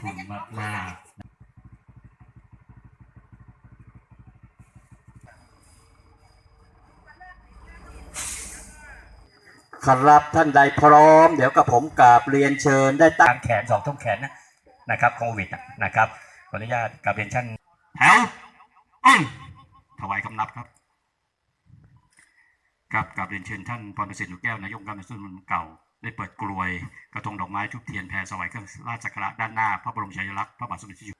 คุณมากมากๆครับท่านใดพร้อม เดี๋ยวกับผมกราบเรียนเชิญได้ตั้งตามแขนสองทุ่มแขนนะนะครับโควิดอะนะครับขออนุญาตกราบเรียนท่านแถวอ้นถวายคำนับครับครับกราบเรียนเชิญท่านพรประสิทธิ์หนุแก้วนายกองค์การบริหารส่วนตำบลเก่า ได้เปิดกลวยกระทงดอกไม้ทุบเทียนแผ่สวายเครื่องราชสักการะด้านหน้า พระบรมฉายาลักษณ์พระบาทสมเด็จพระอยู่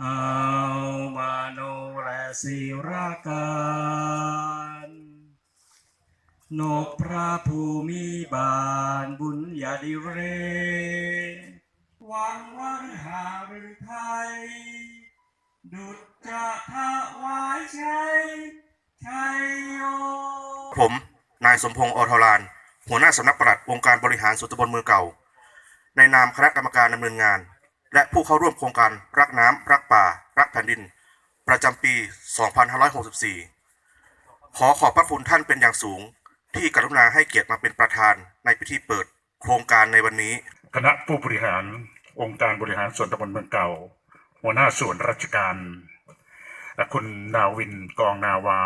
เอามาโนและศิราการนกพระภูมิบาลบุญญาดิเร หวังวันหาหรือไทย ดุจจะถวายชัยชัยโยผม นายสมพงษ์อทราน หัวหน้าสำนักปลัดองค์การบริหารส่วนตำบลเมืองเก่า ในนามคณะกรรมการดำเนินงาน และผู้เข้าร่วมโครงการรักน้ำรักป่า รักแผ่นดิน ประจำปี 2564 ขอขอบพระคุณท่านเป็นอย่างสูง ที่กรุณาให้เกียรติมาเป็นประธานในพิธีเปิดโครงการในวันนี้ คณะผู้บริหาร องค์การบริหารส่วนตำบลเมืองเก่า หัวหน้าส่วนราชการ และคุณนาวินกองนาวา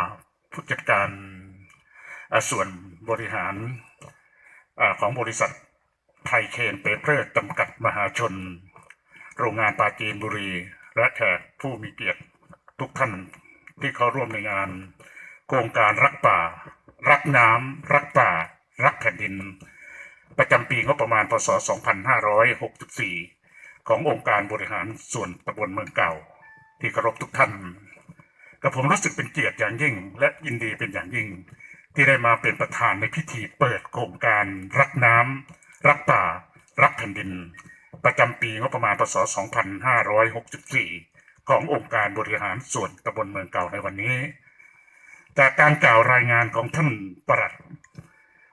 ผู้จัดการส่วนบริหารอของบริษัทไทยเคนเปเปอร์จำกัดมหาชน โรงงานปาจีนบุรี และแขกผู้มีเกียรติทุกท่านที่เขาร่วมในงาน โครงการรักป่า รักน้ำรักป่า รักแผ่นดิน ประจำปีงบประมาณพศ 2564 ขององค์การบริหารส่วนตำบลเมืองเก่า ที่เคารพทุกท่านกับผมรู้สึกเป็นเกียรติอย่างยิ่ง และยินดีเป็นอย่างยิ่ง ที่ได้มาเป็นประธานในพิธีเปิดโครงการรักน้ำรักป่า รักแผ่นดิน ประจำปีงบประมาณพศ 2564 ขององค์การบริหารส่วนตำบลเมืองเก่าในวันนี้ จากการกล่าวรายงานของท่านปลัด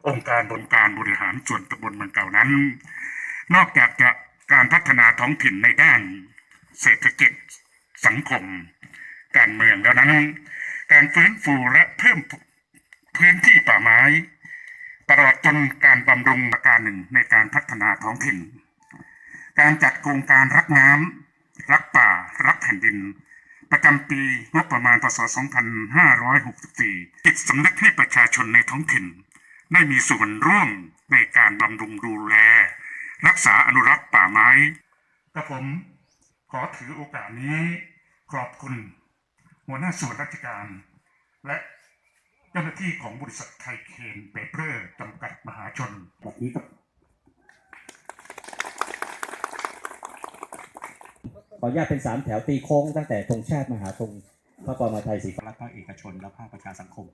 องค์การบริการบริหารส่วนตำบลเมืองเก่านั้น นอกจากจะ การพัฒนาท้องถิ่นในด้าน เศรษฐกิจสังคม การเมืองแล้วนั้น การฟื้นฟูและเพิ่มพื้นที่ป่าไม้ ตลอดจนการบำรุงประการหนึ่งในการพัฒนาท้องถิ่น การจัดโครงการรักน้ำรักป่า รักแผ่นดิน ประจำปีงบประมาณพศ 2564จิตสำนึกให้ประชาชนในท้องถิ่น ได้มีส่วนร่วมในการบำรุงดูแล กษาอนุรักษ์ป่าไม้กระผมขอถือโอกาสนี้ขอบคุณ หัวหน้าส่วนราชการ และเจ้าหน้าที่ของบริษัทไทยเคนเปเปอร์จำกัดมหาชนแบบนี้ครับขออนุญาตเป็นสามแถวตีโค้งตั้งแต่ธงชาติมหาธงพระปรมาไทยสีฟ้าและภาคเอกชน และภาคประชาสังคม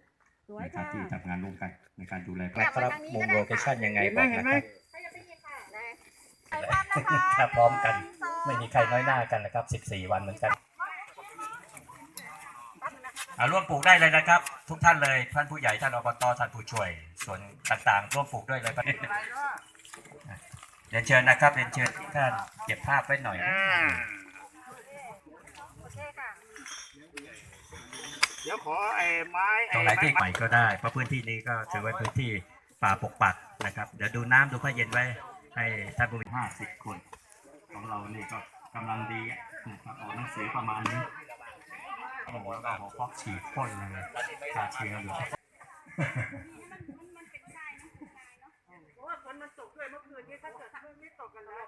สวยนะครับค่ะที่ทำงานร่วมกันในการดูแลกลับมาครับทางนี้มุมก็ได้โลเคชั่นยังไงเห็นบไหมอกเห็นนะไหมครับ ถ้ายังไม่ยินค่ะได้ ถ่ายภาพนะคะถ้าพร้อมกันหงสองไม่มีใครน้อยหน้ากันนะครับ 14 วันเหมือนกันอ่าร่วมปลูกได้เลยนะครับ ทุกท่านเลยท่านผู้ใหญ่ท่านอบตท่านผู้ช่วย ส่วนต่างๆ ร่วมปลูกด้วยเลยครับเรียนเชิญนะครับเรียนเชิญทุกท่านเก็บภาพไว้หน่อยนะโอเคค่ะเดี๋ยวขอไอ้ไม้ตรงไหนที่ใหม่ก็ได้เพราะพื้นที่นี้ก็ถือไว้พื้นที่ป่าปกปักนะครับ เดี๋ยวดูน้ำดูผ้าเย็นไว้ ให้ท่านผู้บริหารสิบคน ของเรานี่ก็กำลังดีนะครับออกหนังสือประมาณนี้โอ้โหแล้วก็พอกฉีดพ่นเลยฆ่าเชื้ออยู่เพราะว่าฝนมันตกด้วยเมื่อคืนนี้ถ้าเกิดไม่ตกกันแล้ว